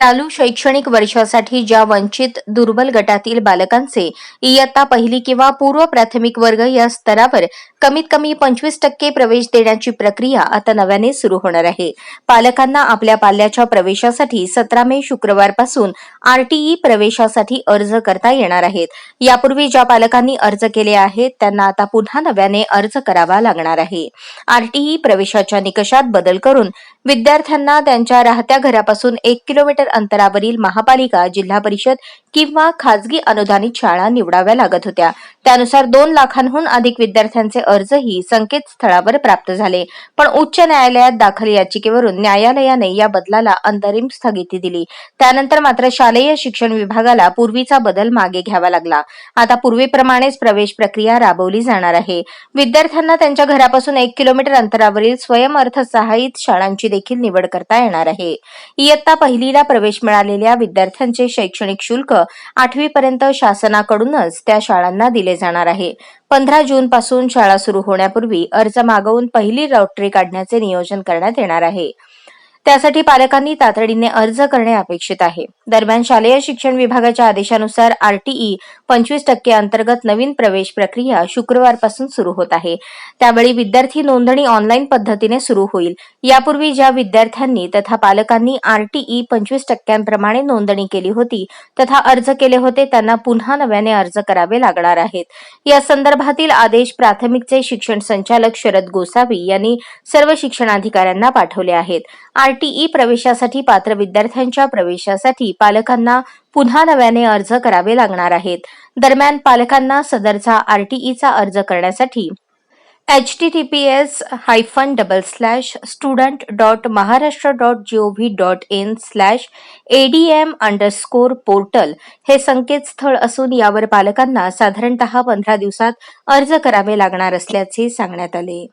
चालू शैक्षणिक वर्षासाठी ज्या वंचित दुर्बल गटातील बालकांचे इयत्ता पहिली किंवा पूर्व प्राथमिक वर्ग या स्तरावर कमीत कमी पंचवीस टक्के प्रवेश देण्याची प्रक्रिया आता नव्याने सुरू होणार आहे. पालकांना आपल्या पाल्याच्या प्रवेशासाठी सतरा मे शुक्रवारपासून आरटीई प्रवेशासाठी अर्ज करता येणार आहेत. यापूर्वी ज्या पालकांनी अर्ज केले आहेत त्यांना आता पुन्हा नव्याने अर्ज करावा लागणार आहे. आरटीई प्रवेशाच्या निकषात बदल करून विद्यार्थ्यांना त्यांच्या राहत्या घरापासून एक किलोमीटर अंतरावरील महापालिका जिल्हा परिषद किंवा खाजगी अनुदानित शाळा निवडाव्या लागत होत्या. त्यानुसार दोन लाखांहून अधिक विद्यार्थ्यांचे अर्जही संकेतस्थळावर प्राप्त झाले. पण उच्च न्यायालयात दाखल याचिकेवरून न्यायालयाने या बदलाला अंतरिम स्थगिती दिली. त्यानंतर मात्र शालेय शिक्षण विभागाला पूर्वीचा बदल मागे घ्यावा लागला. आता पूर्वीप्रमाणेच प्रवेश प्रक्रिया राबवली जाणार आहे. विद्यार्थ्यांना त्यांच्या घरापासून एक किलोमीटर अंतरावरील स्वयंअर्थसहाय्यित शाळांची देखील निवड करता येणार आहे. इयत्ता पहिलीला प्रवेश मिळालेल्या विद्यार्थ्यांचे शैक्षणिक शुल्क आठवी पर्यंत शासनाकडूनच त्या शाळांना दिले जाणार आहे. पंधरा जून पासून शाळा सुरू होण्यापूर्वी अर्ज मागवून पहिली लॉटरी काढण्याचे नियोजन करण्यात येणार आहे. त्यासाठी पालकांनी तातडीने अर्ज करणे अपेक्षित आहे. दरम्यान शालेय शिक्षण विभागाच्या आदेशानुसार आरटीई पंचवीस टक्के अंतर्गत नवीन प्रवेश प्रक्रिया शुक्रवारपासून सुरू होत आहे. त्यावेळी विद्यार्थी नोंदणी ऑनलाईन पद्धतीने सुरू होईल. यापूर्वी ज्या विद्यार्थ्यांनी तथा पालकांनी आरटीई पंचवीस टक्क्यांप्रमाणे नोंदणी केली होती तथा अर्ज केले होते त्यांना पुन्हा नव्याने अर्ज करावे लागणार आहेत. या संदर्भातील आदेश प्राथमिकचे शिक्षण संचालक शरद गोसावी यांनी सर्व शिक्षणाधिकाऱ्यांना पाठवले आहेत. आरटीई प्रवेशासाठी पात्र विद्यार्थ्यांच्या प्रवेशासाठी पालकांना पुन्हा नव्याने अर्ज करावे लागणार आहेत. दरम्यान पालकांना सदरचा आरटीईचा अर्ज करण्यासाठी H T T P S hyphen double slash student dot Maharashtra dot GOV V dot in slash A D M underscore portal हे संकेतस्थळ असून यावर पालकांना साधारणतः पंधरा दिवसात अर्ज करावे लागणार असल्याचे सांगण्यात आले.